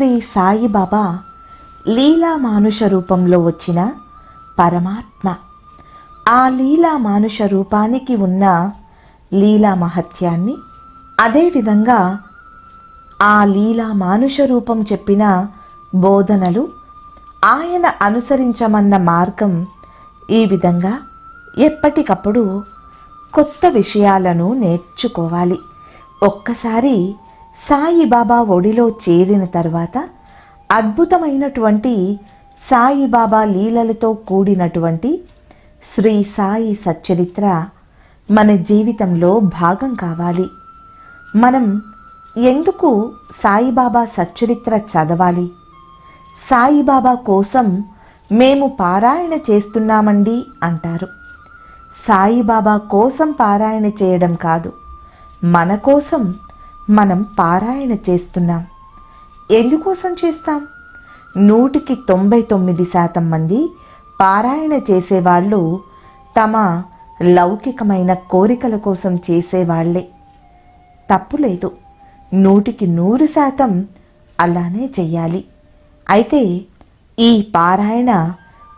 శ్రీ సాయిబాబా లీలా మానుష రూపంలో వచ్చిన పరమాత్మ. ఆ లీలా మానుష రూపానికి ఉన్న లీలా మహత్యాన్ని అదేవిధంగా ఆ లీలా మానుష రూపం చెప్పిన బోధనలు ఆయన అనుసరించమన్న మార్గం ఈ విధంగా ఎప్పటికప్పుడు కొత్త విషయాలను నేర్చుకోవాలి. ఒక్కసారి సాయిబాబా ఒడిలో చేరిన తర్వాత అద్భుతమైనటువంటి సాయిబాబా లీలలతో కూడినటువంటి శ్రీ సాయి సచ్చరిత్ర మన జీవితంలో భాగం కావాలి. మనం ఎందుకు సాయిబాబా సచ్చరిత్ర చదవాలి? సాయిబాబా కోసం మేము పారాయణ చేస్తున్నామండి అంటారు. సాయిబాబా కోసం పారాయణ చేయడం కాదు. మన కోసం మనం పారాయణ చేస్తున్నాం. ఎందుకోసం చేస్తాం? నూటికి తొంభై తొమ్మిది శాతం మంది పారాయణ చేసేవాళ్ళు తమ లౌకికమైన కోరికల కోసం చేసేవాళ్ళే. తప్పులేదు నూటికి నూరు శాతం అలానే చెయ్యాలి. అయితే ఈ పారాయణ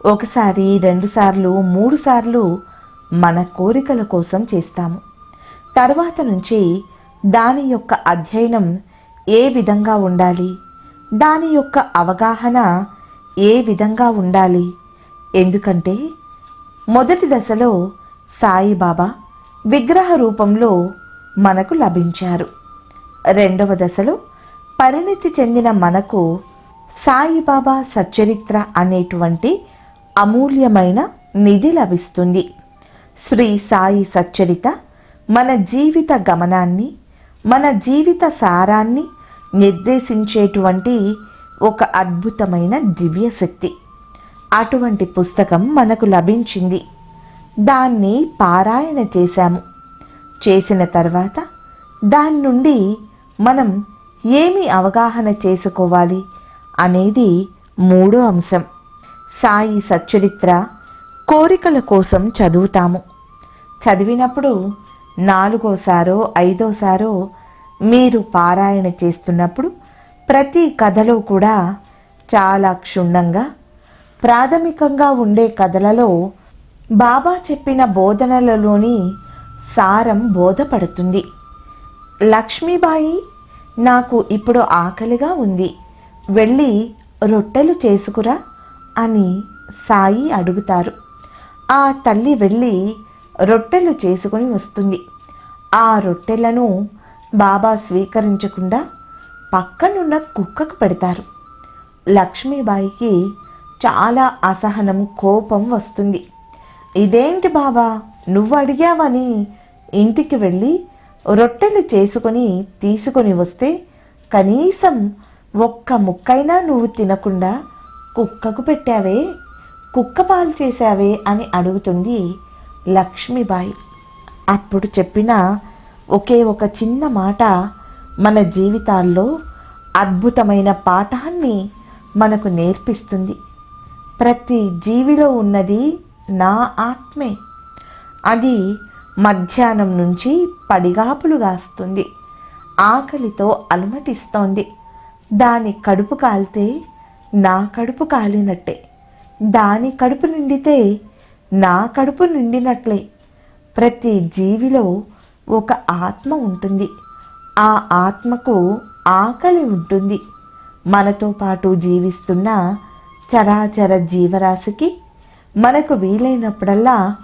ఒకసారి రెండుసార్లు మూడుసార్లు మన కోరికల కోసం చేస్తాము. తర్వాత నుంచి దాని యొక్క అధ్యయనం ఏ విధంగా ఉండాలి? దాని యొక్క అవగాహన ఏ విధంగా ఉండాలి? ఎందుకంటే మొదటి దశలో సాయిబాబా విగ్రహ రూపంలో మనకు లభించారు. రెండవ దశలో పరిణితి చెందిన మనకు సాయిబాబా సచ్చరిత్ర అనేటువంటి అమూల్యమైన నిధి లభిస్తుంది. శ్రీ సాయి సచ్చరిత మన జీవిత గమనాన్ని మన జీవిత సారాన్ని నిర్దేశించేటువంటి ఒక అద్భుతమైన దివ్యశక్తి. అటువంటి పుస్తకం మనకు లభించింది. దాన్ని పారాయణ చేశాము. చేసిన తర్వాత దాని నుండి మనం ఏమి అవగాహన చేసుకోవాలి అనేది మూడో అంశం. సాయి సచ్చరిత్ర కోరికల కోసం చదువుతాము. చదివినప్పుడు నాలుగోసారో ఐదోసారో మీరు పారాయణ చేస్తున్నప్పుడు ప్రతి కథలో కూడా చాలా క్షుణ్ణంగా ప్రాథమికంగా ఉండే కథలలో బాబా చెప్పిన బోధనలలోని సారం బోధపడుతుంది. లక్ష్మీబాయి నాకు ఇప్పుడు ఆకలిగా ఉంది. వెళ్ళి రొట్టెలు చేసుకురా అని సాయి అడుగుతారు. ఆ తల్లి వెళ్ళి రొట్టెలు చేసుకుని వస్తుంది. ఆ రొట్టెలను బాబా స్వీకరించకుండా పక్కనున్న కుక్కకు పెడతారు. లక్ష్మీబాయికి చాలా అసహనం కోపం వస్తుంది. ఇదేంటి బాబా? నువ్వు అడిగావని ఇంటికి వెళ్ళి రొట్టెలు చేసుకొని తీసుకొని వస్తే కనీసం ఒక్క ముక్కైనా నువ్వు తినకుండా కుక్కకు పెట్టావే? కుక్క పాలు చేశావే? అని అడుగుతుంది లక్ష్మీబాయి అప్పుడు చెప్పిన ఒకే ఒక చిన్న మాట మన జీవితాల్లో అద్భుతమైన పాఠాన్ని మనకు నేర్పిస్తుంది. ప్రతి జీవిలో ఉన్నది నా ఆత్మే. అది మధ్యాహ్నం నుంచి పడిగాపులు గాస్తుంది ఆకలితో అలమటిస్తోంది. దాని కడుపు కాలితే నా కడుపు కాలినట్టే. దాని కడుపు నిండితే నా కడుపు నిండినట్లే. ప్రతి జీవిలో ఒక ఆత్మ ఉంటుంది. ఆ ఆత్మకు ఆకలి ఉంటుంది. మనతో పాటు జీవిస్తున్న చరాచర జీవరాశికి మనకు వీలైనప్పుడల్లా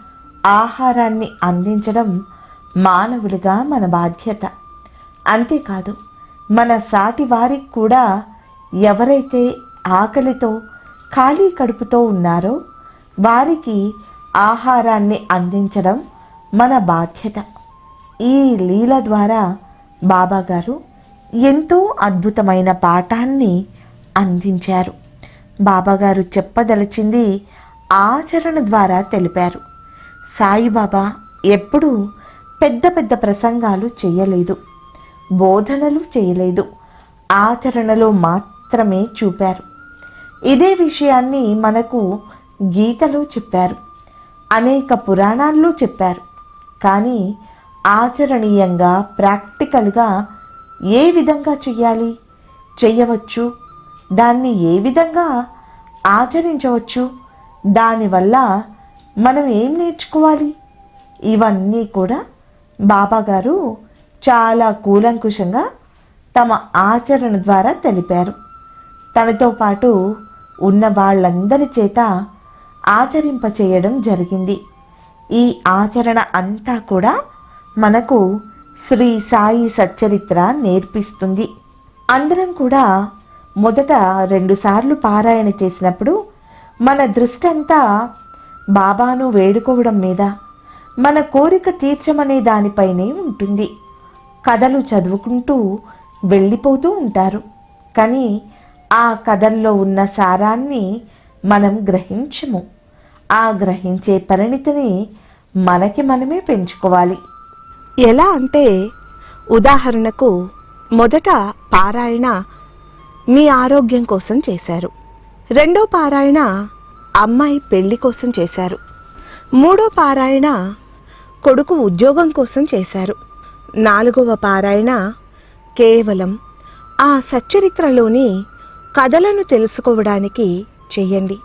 ఆహారాన్ని అందించడం మానవులుగా మన బాధ్యత. అంతేకాదు మన సాటి వారికి కూడా ఎవరైతే ఆకలితో ఖాళీ కడుపుతో ఉన్నారో వారికి ఆహారాన్ని అందించడం మన బాధ్యత. ఈ లీల ద్వారా బాబాగారు ఎంతో అద్భుతమైన పాఠాన్ని అందించారు. బాబాగారు చెప్పదలిచింది ఆచరణ ద్వారా తెలిపారు. సాయిబాబా ఎప్పుడూ పెద్ద పెద్ద ప్రసంగాలు చేయలేదు బోధనలు చేయలేదు ఆచరణలో మాత్రమే చూపారు. ఇదే విషయాన్ని మనకు గీతలో చెప్పారు. అనేక పురాణాల్లో చెప్పారు. కానీ ఆచరణీయంగా ప్రాక్టికల్గా ఏ విధంగా చెయ్యాలి? చెయ్యవచ్చు. దాన్ని ఏ విధంగా ఆచరించవచ్చు? దానివల్ల మనం ఏం నేర్చుకోవాలి? ఇవన్నీ కూడా బాబాగారు చాలా కూలంకుషంగా తమ ఆచరణ ద్వారా తెలిపారు. తనతో పాటు ఉన్న వాళ్ళందరి చేత ఆచరింపచేయడం జరిగింది. ఈ ఆచరణ అంతా కూడా మనకు శ్రీ సాయి సచ్చరిత్ర నేర్పిస్తుంది. అందరం కూడా మొదట రెండుసార్లు పారాయణ చేసినప్పుడు మన దృష్టి అంతా బాబాను వేడుకోవడం మీద మన కోరిక తీర్చమనే దానిపైనే ఉంటుంది. కథలు చదువుకుంటూ వెళ్ళిపోతూ ఉంటారు. కానీ ఆ కథల్లో ఉన్న సారాన్ని మనం గ్రహించము. ఆ గ్రహించే పరిణితిని మనకి మనమే పెంచుకోవాలి. ఎలా అంటే ఉదాహరణకు మొదట పారాయణ మీ ఆరోగ్యం కోసం చేశారు. రెండో పారాయణ అమ్మాయి పెళ్ళి కోసం చేశారు. మూడో పారాయణ కొడుకు ఉద్యోగం కోసం చేశారు. నాలుగవ పారాయణ కేవలం ఆ సచ్చరిత్రలోని కథలను తెలుసుకోవడానికి చెయ్యండి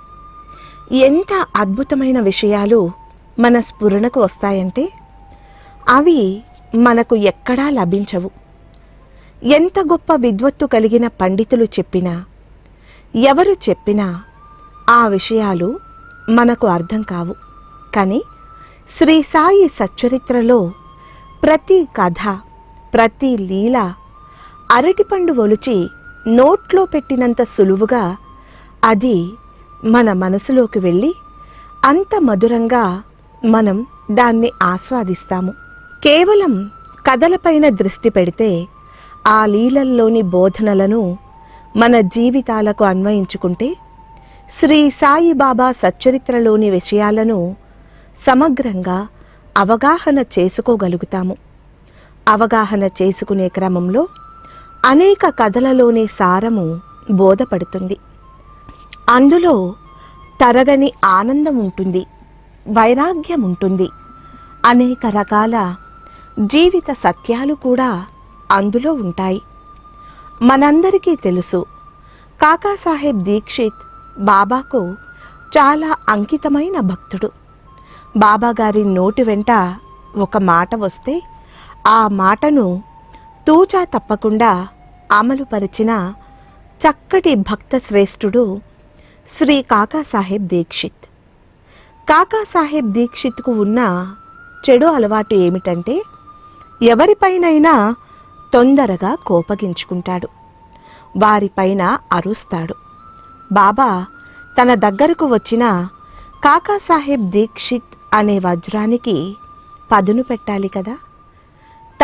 ఎంత అద్భుతమైన విషయాలు మన స్ఫురణకు వస్తాయంటే అవి మనకు ఎక్కడా లభించవు. ఎంత గొప్ప విద్వత్తు కలిగిన పండితులు చెప్పినా ఎవరు చెప్పినా ఆ విషయాలు మనకు అర్థం కావు. కానీ శ్రీ సాయి సచ్చరిత్రలో ప్రతి కథ ప్రతి లీల అరటిపండు ఒలిచి నోట్లో పెట్టినంత సులువుగా అది మన మనసులోకి వెళ్ళి అంత మధురంగా మనం దాన్ని ఆస్వాదిస్తాము. కేవలం కథలపైన దృష్టి పెడితే ఆ లీలల్లోని బోధనలను మన జీవితాలకు అన్వయించుకుంటే శ్రీ సాయిబాబా సచ్చరిత్రలోని విషయాలను సమగ్రంగా అవగాహన చేసుకోగలుగుతాము. అవగాహన చేసుకునే క్రమంలో అనేక కథలలోని సారము బోధపడుతుంది. అందులో తరగని ఆనందం ఉంటుంది వైరాగ్యం ఉంటుంది అనేక రకాల జీవిత సత్యాలు కూడా అందులో ఉంటాయి. మనందరికీ తెలుసు కాకాసాహెబ్ దీక్షిత్ బాబాకు చాలా అంకితమైన భక్తుడు. బాబాగారి నోటి వెంట ఒక మాట వస్తే ఆ మాటను తూచా తప్పకుండా అమలుపరిచిన చక్కటి భక్త శ్రేష్ఠుడు శ్రీ కాకాసాహెబ్ దీక్షిత్. కాకాసాహెబ్ దీక్షిత్కు ఉన్న చెడు అలవాటు ఏమిటంటే ఎవరిపైనైనా తొందరగా కోపగించుకుంటాడు. వారిపైన అరుస్తాడు. బాబా తన దగ్గరకు వచ్చిన కాకాసాహెబ్ దీక్షిత్ అనే వజ్రానికి పదును పెట్టాలి కదా?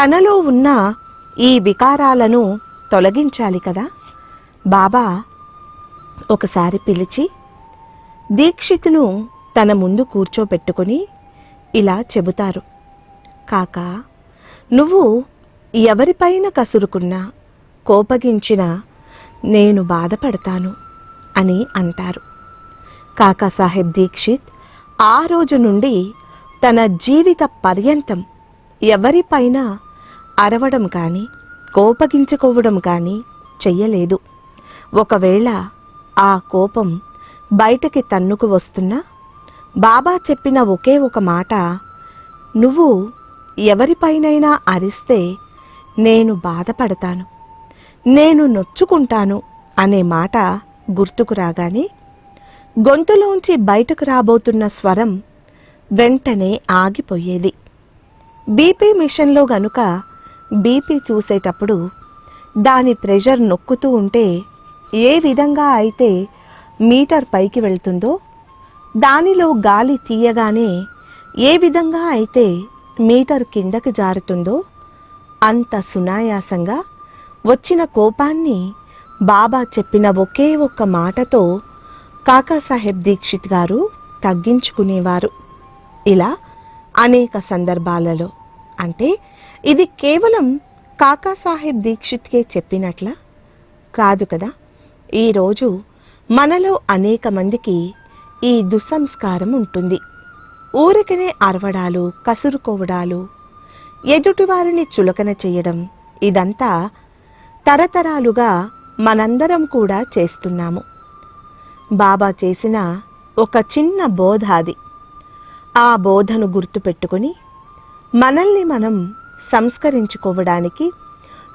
తనలో ఉన్న ఈ వికారాలను తొలగించాలి కదా? బాబా ఒకసారి పిలిచి దీక్షితును తన ముందు కూర్చోబెట్టుకుని ఇలా చెబుతారు. కాకా నువ్వు ఎవరిపైన కసురుకున్నా కోపగించినా నేను బాధపడతాను అని అంటారు. కాకాసాహెబ్ దీక్షిత్ ఆ రోజు నుండి తన జీవిత పర్యంతం ఎవరిపైన అరవడం కానీ కోపగించుకోవడం కానీ చెయ్యలేదు. ఒకవేళ ఆ కోపం బయటకి తన్నుకు వస్తున్నా? బాబా చెప్పిన ఒకే ఒక మాట నువ్వు ఎవరిపైనైనా అరిస్తే నేను బాధపడతాను నేను నొచ్చుకుంటాను అనే మాట గుర్తుకు రాగానే గొంతులోంచి బయటకు రాబోతున్న స్వరం వెంటనే ఆగిపోయేది. బీపీ మిషన్లో గనుక బీపీ చూసేటప్పుడు దాని ప్రెషర్ నొక్కుతూ ఉంటే ఏ విధంగా అయితే మీటర్ పైకి వెళ్తుందో దానిలో గాలి తీయగానే ఏ విధంగా అయితే మీటర్ కిందకి జారుతుందో అంత సునాయాసంగా వచ్చిన కోపాన్ని బాబా చెప్పిన ఒకే ఒక్క మాటతో కాకాసాహెబ్ దీక్షిత్ గారు తగ్గించుకునేవారు. ఇలా అనేక సందర్భాలలో. అంటే ఇది కేవలం కాకాసాహెబ్ దీక్షిత్కే చెప్పినట్లా కాదు కదా? ఈరోజు మనలో అనేక మందికి ఈ దుస్సంస్కారం ఉంటుంది. ఊరికనే అరవడాలు కసురుకోవడాలు ఎదుటివారిని చులకన చేయడం ఇదంతా తరతరాలుగా మనందరం కూడా చేస్తున్నాము. బాబా చేసిన ఒక చిన్న బోధ అది. ఆ బోధను గుర్తుపెట్టుకొని మనల్ని మనం సంస్కరించుకోవడానికి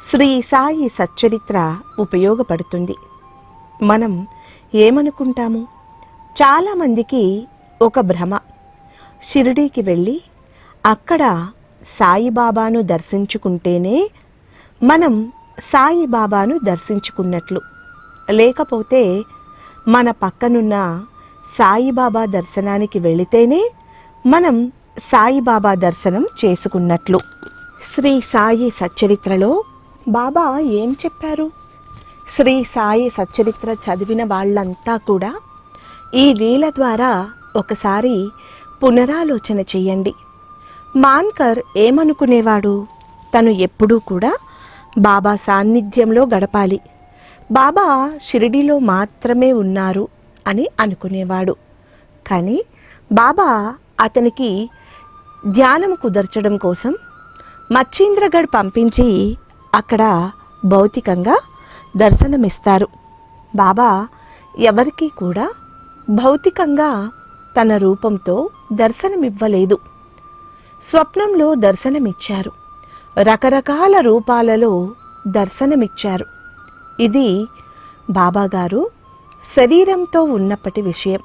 శ్రీ సాయి సచ్చరిత్ర ఉపయోగపడుతుంది. మనం ఏమనుకుంటాము? చాలామందికి ఒక భ్రమ. షిరిడీకి వెళ్ళి అక్కడ సాయిబాబాను దర్శించుకుంటేనే మనం సాయిబాబాను దర్శించుకున్నట్లు. లేకపోతే మన పక్కనున్న సాయిబాబా దర్శనానికి వెళితేనే మనం సాయిబాబా దర్శనం చేసుకున్నట్లు. శ్రీ సాయి సచ్చరిత్రలో బాబా ఏం చెప్పారు? శ్రీ సాయి సచ్చరిత్ర చదివిన వాళ్ళంతా కూడా ఈ లీల ద్వారా ఒకసారి పునరాలోచన చెయ్యండి మాన్కర్ ఏమనుకునేవాడు? తను ఎప్పుడూ కూడా బాబా సాన్నిధ్యంలో గడపాలి. బాబా షిరిడిలో మాత్రమే ఉన్నారు అని అనుకునేవాడు. కానీ బాబా అతనికి ధ్యానం కుదర్చడం కోసం మచ్చీంద్రగఢ్ పంపించి అక్కడ భౌతికంగా దర్శనమిస్తారు. బాబా ఎవరికీ కూడా భౌతికంగా తన రూపంతో దర్శనమివ్వలేదు. స్వప్నంలో దర్శనమిచ్చారు. రకరకాల రూపాలలో దర్శనమిచ్చారు. ఇది బాబాగారు శరీరంతో ఉన్నప్పటి విషయం.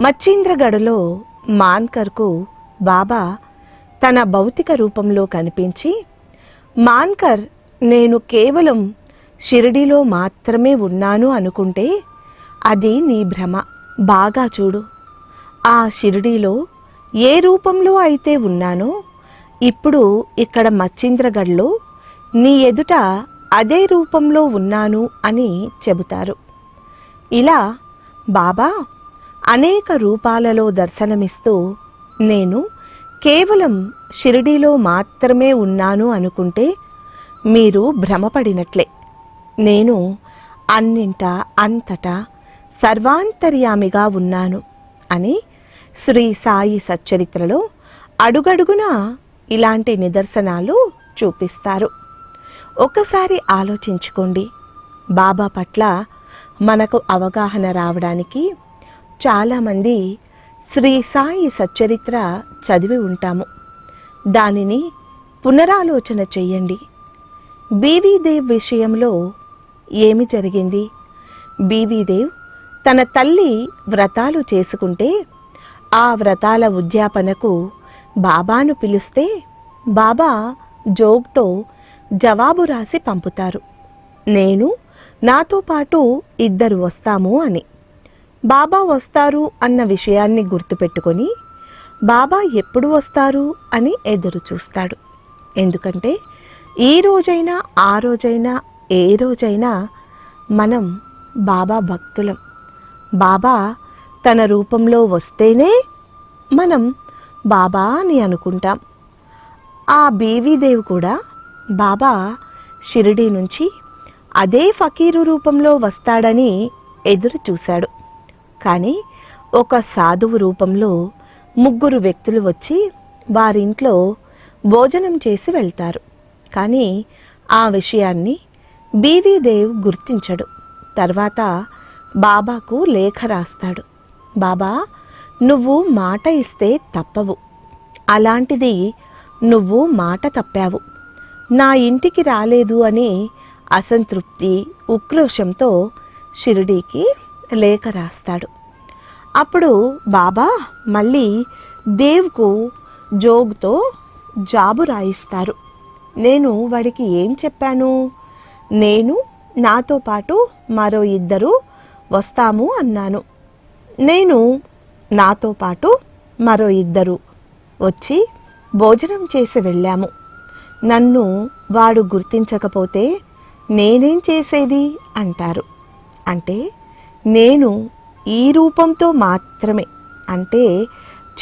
మచ్చింద్రగఢలో మాన్కర్కు బాబా తన భౌతిక రూపంలో కనిపించి మాన్కర్ నేను కేవలం షిరిడీలో మాత్రమే ఉన్నాను అనుకుంటే అది నీ భ్రమ. బాగా చూడు. ఆ షిరిడీలో ఏ రూపంలో అయితే ఉన్నానో ఇప్పుడు ఇక్కడ మచ్చింద్రగఢ్లో నీ ఎదుట అదే రూపంలో ఉన్నాను అని చెబుతారు. ఇలా బాబా అనేక రూపాలలో దర్శనమిస్తూ నేను కేవలం షిరిడీలో మాత్రమే ఉన్నాను అనుకుంటే మీరు భ్రమపడినట్లే. నేను అన్నింట అంతటా సర్వాంతర్యామిగా ఉన్నాను అని శ్రీ సాయి సచ్చరిత్రలో అడుగడుగున ఇలాంటి నిదర్శనాలు చూపిస్తారు. ఒక్కసారి ఆలోచించుకోండి. బాబా పట్ల మనకు అవగాహన రావడానికి చాలామంది శ్రీ సాయి సచ్చరిత్ర చదివి ఉంటాము. దానిని పునరాలోచన చెయ్యండి బీవీదేవ్ విషయంలో ఏమి జరిగింది? బీవీదేవ్ తన తల్లి వ్రతాలు చేసుకుంటే ఆ వ్రతాల ఉద్యాపనకు బాబాను పిలిస్తే బాబా జోగ్తో జవాబు రాసి పంపుతారు. నేను నాతో పాటు ఇద్దరు వస్తాము అని. బాబా వస్తారు అన్న విషయాన్ని గుర్తుపెట్టుకొని బాబా ఎప్పుడు వస్తారు అని ఎదురు చూస్తాడు ఎందుకంటే ఈ రోజైనా ఆ రోజైనా ఏ రోజైనా మనం బాబా భక్తులం. బాబా తన రూపంలో వస్తేనే మనం బాబా అని అనుకుంటాం. ఆ బీవీదేవి కూడా బాబా షిరిడీ నుంచి అదే ఫకీరు రూపంలో వస్తాడని ఎదురు చూశాడు. కానీ ఒక సాధువు రూపంలో ముగ్గురు వ్యక్తులు వచ్చి వారింట్లో భోజనం చేసి వెళ్తారు. కానీ ఆ విషయాన్ని బీవీదేవ్ గుర్తించడు. తర్వాత బాబాకు లేఖ రాస్తాడు. బాబా నువ్వు మాట ఇస్తే తప్పవు. అలాంటిది నువ్వు మాట తప్పావు. నా ఇంటికి రాలేదు అని అసంతృప్తి ఉక్రోషంతో షిరిడీకి లేఖ రాస్తాడు. అప్పుడు బాబా మళ్ళీ దేవ్కు జోగ్తో జాబు రాయిస్తారు. నేను వాడికి ఏం చెప్పాను? నేను నాతో పాటు మరో ఇద్దరు వస్తాము అన్నాను. నేను నాతో పాటు మరో ఇద్దరు వచ్చి భోజనం చేసి వెళ్ళాము. నన్ను వాడు గుర్తించకపోతే నేనేం చేసేది? అంటారు. అంటే నేను ఈ రూపంతో మాత్రమే అంటే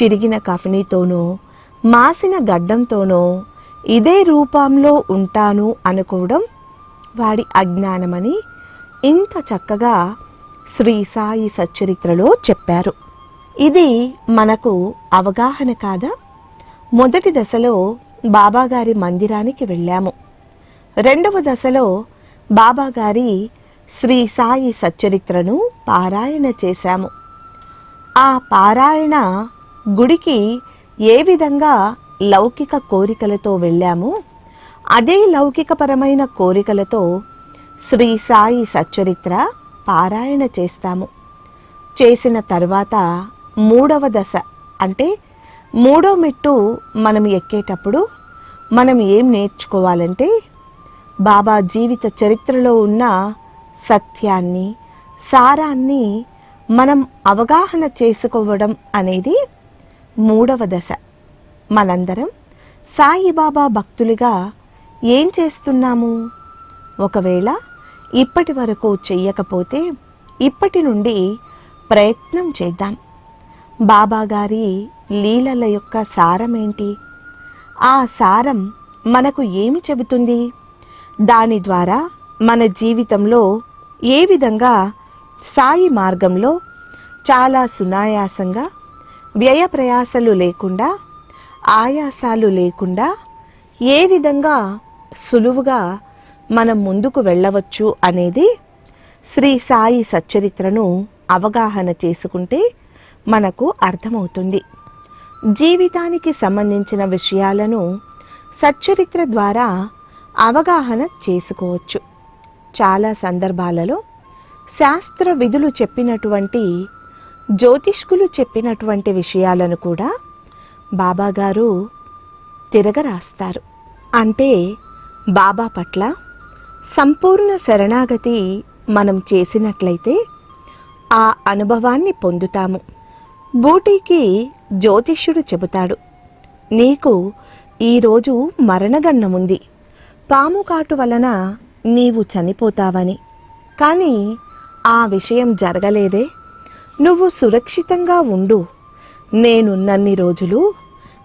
చిరిగిన కఫనీతోనో మాసిన గడ్డంతోనో ఇదే రూపంలో ఉంటాను అనుకోవడం వాడి అజ్ఞానమని ఇంత చక్కగా శ్రీ సాయి సచ్చరిత్రలో చెప్పారు. ఇది మనకు అవగాహన కాదా? మొదటి దశలో బాబాగారి మందిరానికి వెళ్ళాము. రెండవ దశలో బాబాగారి శ్రీ సాయి సచ్చరిత్రను పారాయణ చేశాము. ఆ పారాయణ గుడికి ఏ విధంగా లౌకిక కోరికలతో వెళ్ళామో? అదే లౌకికపరమైన కోరికలతో శ్రీ సాయి సచ్చరిత్ర పారాయణ చేస్తాము. చేసిన తర్వాత మూడవ దశ అంటే మూడో మెట్టు మనం ఎక్కేటప్పుడు మనం ఏం నేర్చుకోవాలంటే బాబా జీవిత చరిత్రలో ఉన్న సత్యాన్ని సారాన్ని మనం అవగాహన చేసుకోవడం అనేది మూడవ దశ. మనందరం సాయిబాబా భక్తులుగా ఏం చేస్తున్నాము? ఒకవేళ ఇప్పటి వరకు చెయ్యకపోతే ఇప్పటి నుండి ప్రయత్నం చేద్దాం. బాబా గారి లీలల యొక్క సారమేంటి? ఆ సారం మనకు ఏమి చెబుతుంది? దాని ద్వారా మన జీవితంలో ఏ విధంగా సాయి మార్గంలో చాలా సునాయాసంగా వ్యయ ప్రయాసలు లేకుండా ఆయాసాలు లేకుండా ఏ విధంగా సులువుగా మనం ముందుకు వెళ్ళవచ్చు అనేది శ్రీ సాయి సచ్చరిత్రను అవగాహన చేసుకుంటే మనకు అర్థమవుతుంది. జీవితానికి సంబంధించిన విషయాలను సచ్చరిత్ర ద్వారా అవగాహన చేసుకోవచ్చు. చాలా సందర్భాలలో శాస్త్ర విధులు చెప్పినటువంటి జ్యోతిష్కులు చెప్పినటువంటి విషయాలను కూడా బాబాగారు తిరగరాస్తారు. అంటే బాబా పట్ల సంపూర్ణ శరణాగతి మనం చేసినట్లయితే ఆ అనుభవాన్ని పొందుతాము. బూటీకి జ్యోతిష్యుడు చెబుతాడు నీకు ఈరోజు మరణగన్నముంది. పాము కాటు వలన నీవు చనిపోతావని. కానీ ఆ విషయం జరగలేదే. నువ్వు సురక్షితంగా ఉండు. నేనున్నన్ని రోజులు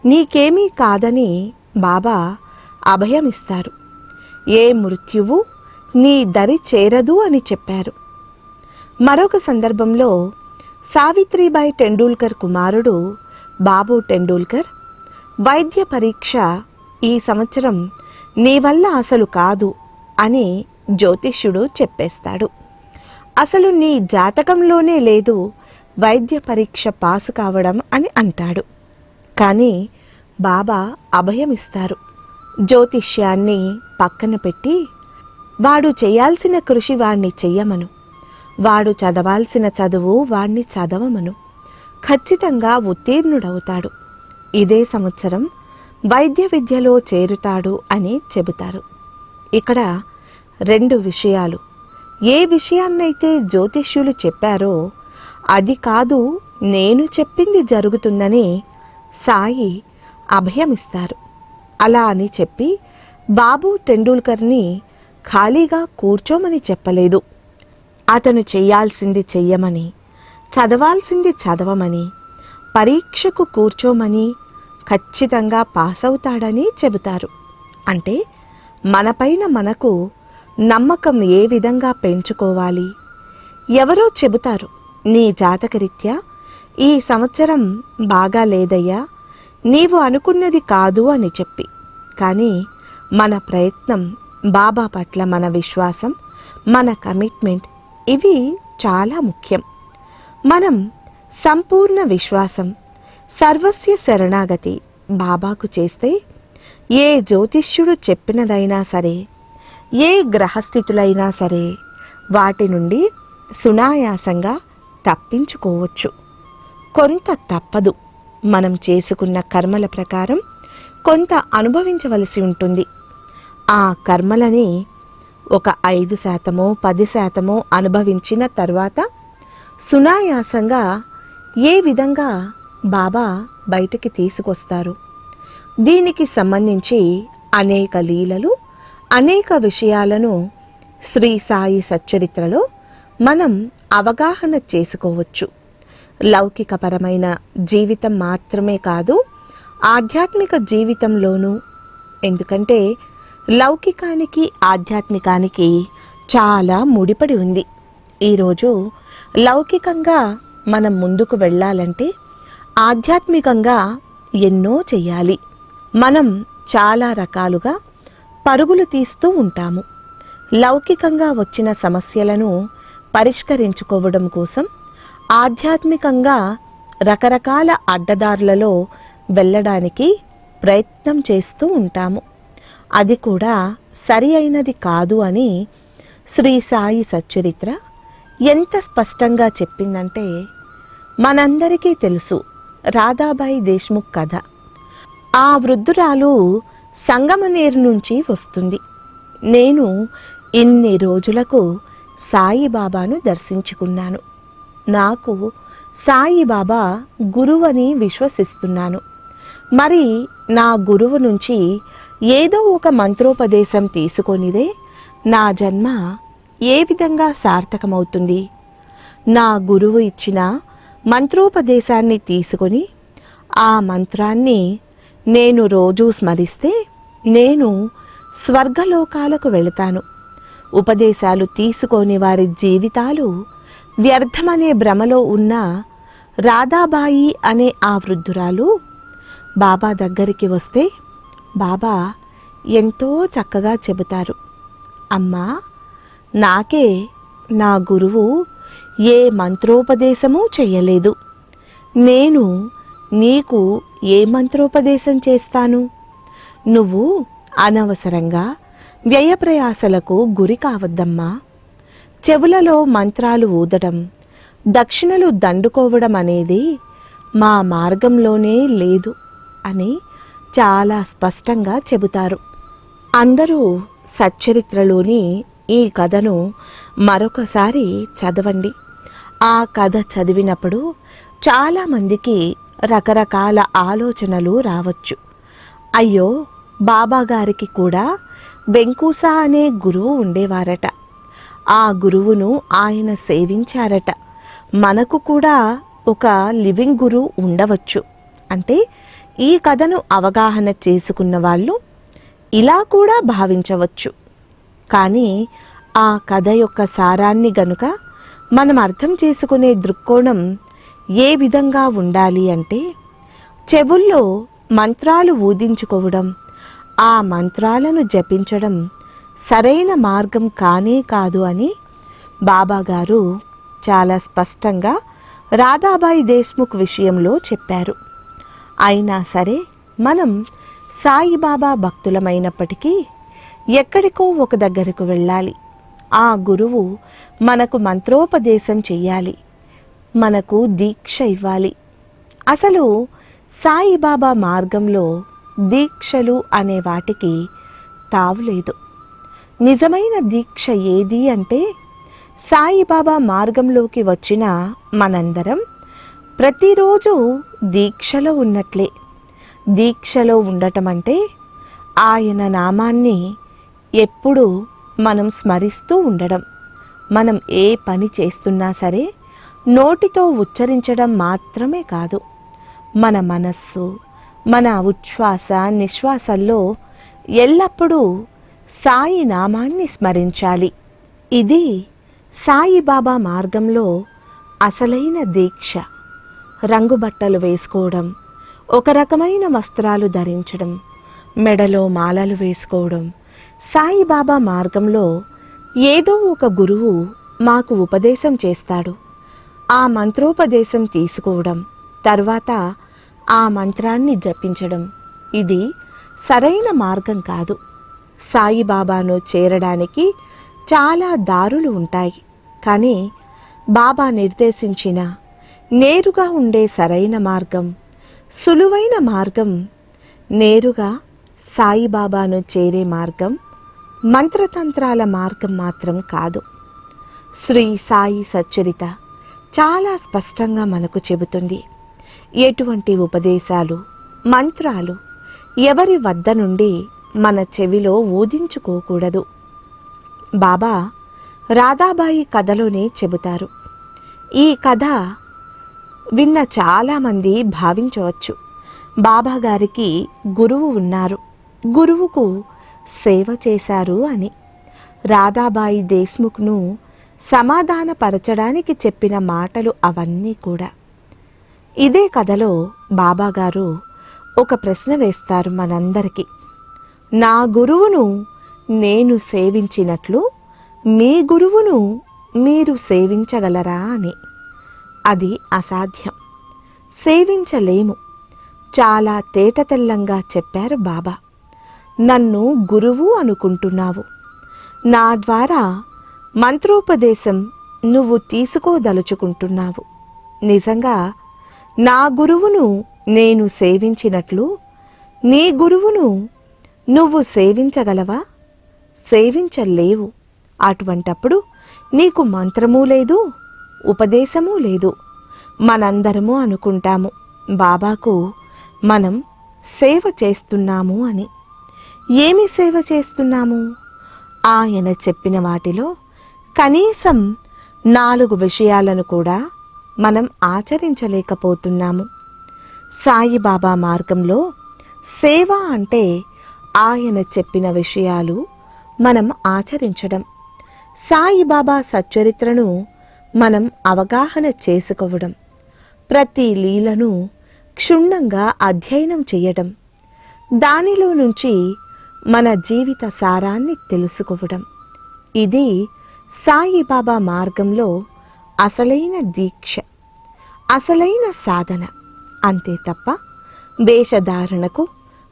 నీకేమీ కాదని బాబా అభయమిస్తారు. ఏ మృత్యువు నీ దరి చేరదు అని చెప్పారు. మరొక సందర్భంలో సావిత్రిబాయి టెండూల్కర్ కుమారుడు బాబు టెండూల్కర్ వైద్య పరీక్ష ఈ సంవత్సరం నీ వల్ల అసలు కాదు అని జ్యోతిష్యుడు చెప్పేస్తాడు. అసలు నీ జాతకంలోనే లేదు వైద్య పరీక్ష పాసు కావడం అని అంటాడు. కానీ బాబా అభయమిస్తారు. జ్యోతిష్యాన్ని పక్కన పెట్టి వాడు చేయాల్సిన కృషి వాణ్ణి చెయ్యమను. వాడు చదవాల్సిన చదువు వాణ్ణి చదవమను. ఖచ్చితంగా ఉత్తీర్ణుడవుతాడు. ఇదే సంవత్సరం వైద్య విద్యలో చేరుతాడు అని చెబుతారు ఇక్కడ రెండు విషయాలు. ఏ విషయాన్నైతే జ్యోతిష్యులు చెప్పారో అది కాదు నేను చెప్పింది జరుగుతుందని సాయి అభయమిస్తారు. అలా అని చెప్పి బాబు టెండూల్కర్ని ఖాళీగా కూర్చోమని చెప్పలేదు. అతను చెయ్యాల్సింది చెయ్యమని చదవాల్సింది చదవమని పరీక్షకు కూర్చోమని ఖచ్చితంగా పాస్ అవుతాడని చెబుతారు. అంటే మనపైన మనకు నమ్మకం ఏ విధంగా పెంచుకోవాలి? ఎవరో చెబుతారు నీ జాతకరీత్యా ఈ సంవత్సరం బాగా లేదయ్యా నీవు అనుకున్నది కాదు అని చెప్పి. కానీ మన ప్రయత్నం బాబా పట్ల మన విశ్వాసం మన కమిట్మెంట్ ఇవి చాలా ముఖ్యం. మనం సంపూర్ణ విశ్వాసం సర్వస్య శరణాగతి బాబాకు చేస్తే ఏ జ్యోతిష్యుడు చెప్పినదైనా సరే ఏ గ్రహస్థితులైనా సరే వాటి నుండి సునాయాసంగా తప్పించుకోవచ్చు. కొంత తప్పదు మనం చేసుకున్న కర్మల ప్రకారం కొంత అనుభవించవలసి ఉంటుంది. ఆ కర్మలని ఒక ఐదు శాతమో పది శాతమో అనుభవించిన తర్వాత సునాయాసంగా ఏ విధంగా బాబా బయటికి తీసుకొస్తారు? దీనికి సంబంధించి అనేక లీలలు అనేక విషయాలను శ్రీ సాయి సచ్చరిత్రలో మనం అవగాహన చేసుకోవచ్చు. లౌకికపరమైన జీవితం మాత్రమే కాదు ఆధ్యాత్మిక జీవితంలోనూ ఎందుకంటే లౌకికానికి ఆధ్యాత్మికానికి చాలా ముడిపడి ఉంది. ఈరోజు లౌకికంగా మనం ముందుకు వెళ్ళాలంటే ఆధ్యాత్మికంగా ఎన్నో చెయ్యాలి. మనం చాలా రకాలుగా పరుగులు తీస్తూ ఉంటాము. లౌకికంగా వచ్చిన సమస్యలను పరిష్కరించుకోవడం కోసం ఆధ్యాత్మికంగా రకరకాల అడ్డదారులలో వెళ్ళడానికి ప్రయత్నం చేస్తూ ఉంటాము. అది కూడా సరి అయినది కాదు అని శ్రీ సాయి సచ్చరిత్ర ఎంత స్పష్టంగా చెప్పిందంటే మనందరికీ తెలుసు రాధాబాయి దేశ్ముఖ్ కథ. ఆ వృద్ధురాలు సంగమనేరు నుంచి వస్తుంది. నేను ఇన్ని రోజులకు సాయిబాబాను దర్శించుకున్నాను. నాకు సాయిబాబా గురువని విశ్వసిస్తున్నాను. మరి నా గురువు నుంచి ఏదో ఒక మంత్రోపదేశం తీసుకొనిదే నా జన్మ ఏ విధంగా సార్థకమవుతుంది? నా గురువు ఇచ్చిన మంత్రోపదేశాన్ని తీసుకొని ఆ మంత్రాన్ని నేను రోజూ స్మరిస్తే నేను స్వర్గలోకాలకు వెళతాను. ఉపదేశాలు తీసుకోని వారి జీవితాలు వ్యర్థమనే భ్రమలో ఉన్న రాధాబాయి అనే ఆ వృద్ధురాలు బాబా దగ్గరికి వస్తే బాబా ఎంతో చక్కగా చెబుతారు. అమ్మా నాకే నా గురువు ఏ మంత్రోపదేశమూ చెయ్యలేదు. నేను నీకు ఏ మంత్రోపదేశం చేస్తాను? నువ్వు అనవసరంగా వ్యయప్రయాసలకు గురి కావద్దమ్మా. చెవులలో మంత్రాలు ఊదడం దక్షిణలు దండుకోవడం అనేది మా మార్గంలోనే లేదు. అని చాలా స్పష్టంగా చెబుతారు. అందరూ సచ్చరిత్రలోని ఈ కథను మరొకసారి చదవండి. ఆ కథ చదివినప్పుడు చాలామందికి రకరకాల ఆలోచనలు రావచ్చు. అయ్యో బాబా గారికి కూడా వెంకూస అనే గురువు ఉండేవారట. ఆ గురువును ఆయన సేవించారట. మనకు కూడా ఒక లివింగ్ గురువు ఉండవచ్చు. అంటే ఈ కథను అవగాహన చేసుకున్న వాళ్ళు ఇలా కూడా భావించవచ్చు. కానీ ఆ కథ యొక్క సారాన్ని గనుక మనం అర్థం చేసుకునే దృక్కోణం ఏ విధంగా ఉండాలి అంటే చెవుల్లో మంత్రాలు ఊదించుకోవడం ఆ మంత్రాలను జపించడం సరైన మార్గం కానే కాదు అని బాబాగారు చాలా స్పష్టంగా రాధాబాయి దేశ్ముఖ్ విషయంలో చెప్పారు. అయినా సరే మనం సాయిబాబా భక్తులమైనప్పటికీ ఎక్కడికో ఒక దగ్గరకు వెళ్ళాలి. ఆ గురువు మనకు మంత్రోపదేశం చెయ్యాలి. మనకు దీక్ష ఇవ్వాలి. అసలు సాయిబాబా మార్గంలో దీక్షలు అనే వాటికి తావులేదు నిజమైన దీక్ష ఏది అంటే సాయిబాబా మార్గంలోకి వచ్చిన మనందరం ప్రతిరోజు దీక్షలో ఉన్నట్లే. దీక్షలో ఉండటం అంటే ఆయన నామాన్ని ఎప్పుడూ మనం స్మరిస్తూ ఉండడం. మనం ఏ పని చేస్తున్నా సరే నోటితో ఉచ్చరించడం మాత్రమే కాదు. మన మనస్సు మన ఉచ్ఛ్వాస నిశ్వాసల్లో ఎల్లప్పుడూ సాయి నామాన్ని స్మరించాలి. ఇది సాయిబాబా మార్గంలో అసలైన దీక్ష. రంగు బట్టలు వేసుకోవడం ఒక రకమైన వస్త్రాలు ధరించడం మెడలో మాలలు వేసుకోవడం సాయిబాబా మార్గంలో ఏదో ఒక గురువు మాకు ఉపదేశం చేస్తాడు. ఆ మంత్రోపదేశం తీసుకోవడం తర్వాత ఆ మంత్రాన్ని జపించడం ఇది సరైన మార్గం కాదు. సాయిబాబాను చేరడానికి చాలా దారులు ఉంటాయి. కానీ బాబా నిర్దేశించిన నేరుగా ఉండే సరైన మార్గం సులువైన మార్గం నేరుగా సాయిబాబాను చేరే మార్గం మంత్రతంత్రాల మార్గం మాత్రం కాదు. శ్రీ సాయి సచ్చరిత చాలా స్పష్టంగా మనకు చెబుతుంది ఎటువంటి ఉపదేశాలు మంత్రాలు ఎవరి వద్ద నుండి మన చెవిలో ఊదించుకోకూడదు. బాబా రాధాబాయి కథలోనే చెబుతారు ఈ కథ విన్న చాలామంది భావించవచ్చు. బాబాగారికి గురువు ఉన్నారు. గురువుకు సేవ చేశారు అని. రాధాబాయి దేశ్ముఖ్ను సమాధానపరచడానికి చెప్పిన మాటలు అవన్నీ కూడా. ఇదే కథలో బాబాగారు ఒక ప్రశ్న వేస్తారు మనందరికీ. నా గురువును నేను సేవించినట్లు మీ గురువును మీరు సేవించగలరా అని. అది అసాధ్యం. సేవించలేము. చాలా తేటతెల్లంగా చెప్పారు బాబా. నన్ను గురువు అనుకుంటున్నావు. నా ద్వారా మంత్రోపదేశం నువ్వు తీసుకోదలుచుకుంటున్నావు. నిజంగా నా గురువును నేను సేవించినట్లు నీ గురువును నువ్వు సేవించగలవా? సేవించలేవు. అటువంటప్పుడు నీకు మంత్రము లేదు? ఉపదేశము లేదు. మనందరము అనుకుంటాము బాబాకు మనం సేవ చేస్తున్నాము అని. ఏమి సేవ చేస్తున్నాము? ఆయన చెప్పిన వాటిలో కనీసం నాలుగు విషయాలను కూడా మనం ఆచరించలేకపోతున్నాము. సాయిబాబా మార్గంలో సేవ అంటే ఆయన చెప్పిన విషయాలు మనం ఆచరించడం. సాయిబాబా సచ్చరిత్రను మనం అవగాహన చేసుకోవడం ప్రతి లీలను క్షుణ్ణంగా అధ్యయనం చేయడం దానిలో నుంచి మన జీవిత సారాన్ని తెలుసుకోవడం. ఇది సాయిబాబా మార్గంలో అసలైన దీక్ష అసలైన సాధన. అంతే తప్ప వేషధారణకు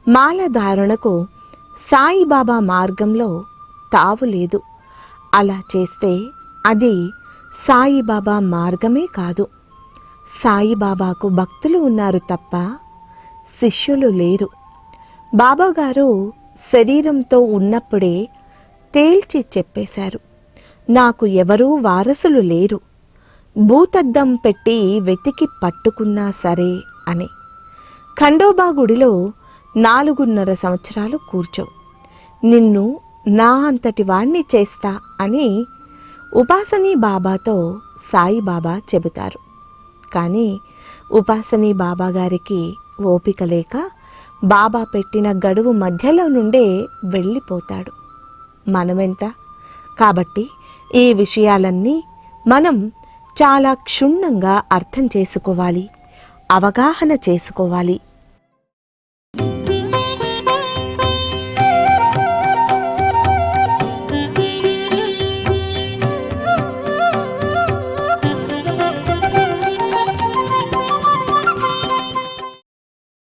మాలధారణకు సాయిబాబా మార్గంలో తావు లేదు. అలా చేస్తే అది సాయిబాబా మార్గమే కాదు. సాయిబాబాకు భక్తులు ఉన్నారు తప్ప శిష్యులు లేరు. బాబాగారు శరీరంతో ఉన్నప్పుడే తేల్చి చెప్పేశారు. నాకు ఎవరూ వారసులు లేరు. భూతద్దం పెట్టి వెతికి పట్టుకున్నా సరే అని. ఖండోబా గుడిలో నాలుగున్నర సంవత్సరాలు కూర్చో. నిన్ను నా అంతటి వాణ్ణి చేస్తా అని ఉపాసనీ బాబాతో సాయిబాబా చెబుతారు. కానీ ఉపాసనీ బాబా గారికి ఓపిక లేక బాబా పెట్టిన గడువు మధ్యలో నుండే వెళ్ళిపోతాడు. మనమెంత? కాబట్టి ఈ విషయాలన్నీ మనం చాలా క్షుణ్ణంగా అర్థం చేసుకోవాలి అవగాహన చేసుకోవాలి.